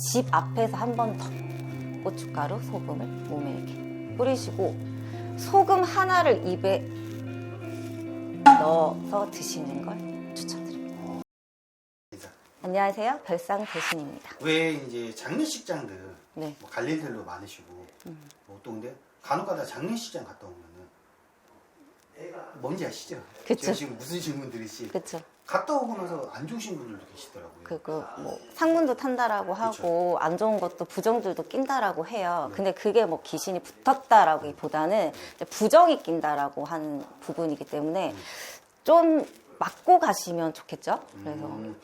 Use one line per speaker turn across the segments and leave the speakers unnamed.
집 앞에서 한 번 더 고춧가루, 소금을 몸에 이렇게 뿌리시고 소금 하나를 입에 넣어서 드시는 걸 추천드립니다. 안녕하세요. 별상 대신입니다.
왜 이제 장례식장들
네.
뭐갈 일들도 많으시고 뭐또 근데 간혹가다 장례식장 갔다 오면은 뭔지 아시죠?
그쵸.
제가 지금 무슨 질문들이지
그렇죠.
갔다 오고 나서 안 좋으신 분들도 계시더라고요.
그거 뭐 상문도 탄다라고 하고 안 좋은 것도 부정들도 낀다라고 해요. 근데 그게 뭐 귀신이 붙었다라기보다는 이제 부정이 낀다라고 하는 부분이기 때문에 좀 맞고 가시면 좋겠죠. 그래서
음,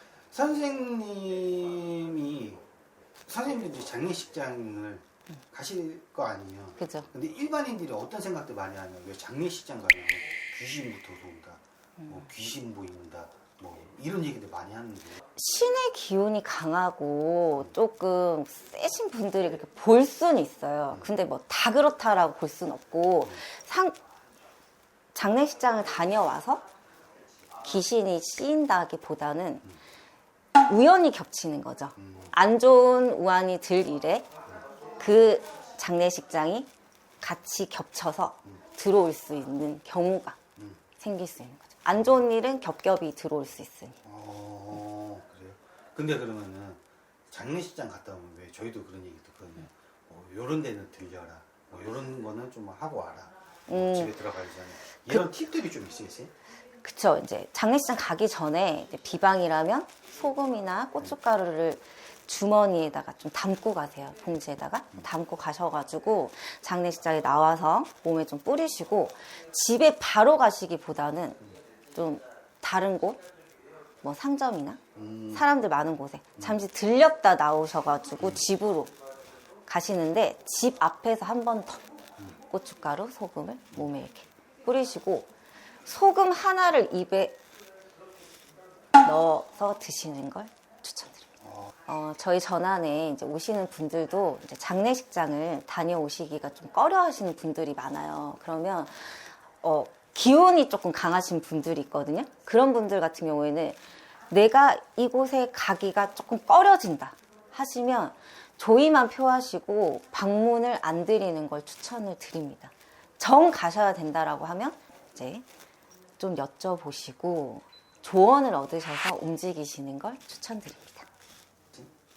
선생님이 선생님들이 장례식장을 가실 거 아니에요.
그죠.
근데 일반인들이 어떤 생각들 많이 하냐면 왜 장례식장 가면 귀신부터 돈다, 뭐 귀신 보인다, 뭐 이런 얘기들 많이 하는데
신의 기운이 강하고 조금 세신 분들이 그렇게 볼 수는 있어요. 근데 뭐 다 그렇다라고 볼 수는 없고 상 장례식장을 다녀와서 귀신이 씌인다기보다는 우연히 겹치는 거죠. 안 좋은 우환이 들 일에 그 장례식장이 같이 겹쳐서 들어올 수 있는 경우가 생길 수 있는 거죠. 안 좋은 일은 겹겹이 들어올 수 있으니.
어 그래요? 근데 그러면은 장례식장 갔다 오면 왜 저희도 그런 얘기 듣거든요. 뭐 요런 데는 들려라. 뭐 요런 거는 좀 하고 와라. 뭐
음.
집에 들어가기 전에 이런 팁들이 좀 있으세요?
그쵸. 이제 장례식장 가기 전에 비방이라면 소금이나 고춧가루를 주머니에다가 좀 담고 가세요. 봉지에다가 담고 가셔가지고 장례식장에 나와서 몸에 좀 뿌리시고 집에 바로 가시기보다는 좀 다른 곳, 뭐 상점이나
음.
사람들 많은 곳에 잠시 들렸다 나오셔가지고 집으로 가시는데 집 앞에서 한 번 더 고춧가루, 소금을 몸에 이렇게 뿌리시고 소금 하나를 입에 넣어서 드시는 걸 추천드립니다. 어, 저희 전안에 이제 오시는 분들도 이제 장례식장을 다녀오시기가 좀 꺼려 하시는 분들이 많아요. 그러면, 어, 기운이 조금 강하신 분들이 있거든요. 그런 분들 같은 경우에는 내가 이곳에 가기가 조금 꺼려진다 하시면 조의만 표하시고 방문을 안 드리는 걸 추천을 드립니다. 정 가셔야 된다라고 하면 이제 좀 여쭤보시고 조언을 얻으셔서 움직이시는 걸 추천드립니다.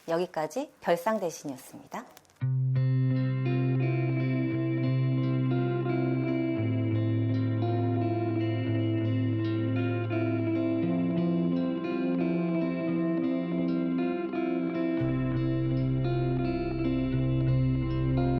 여기까지 별상 대신이었습니다.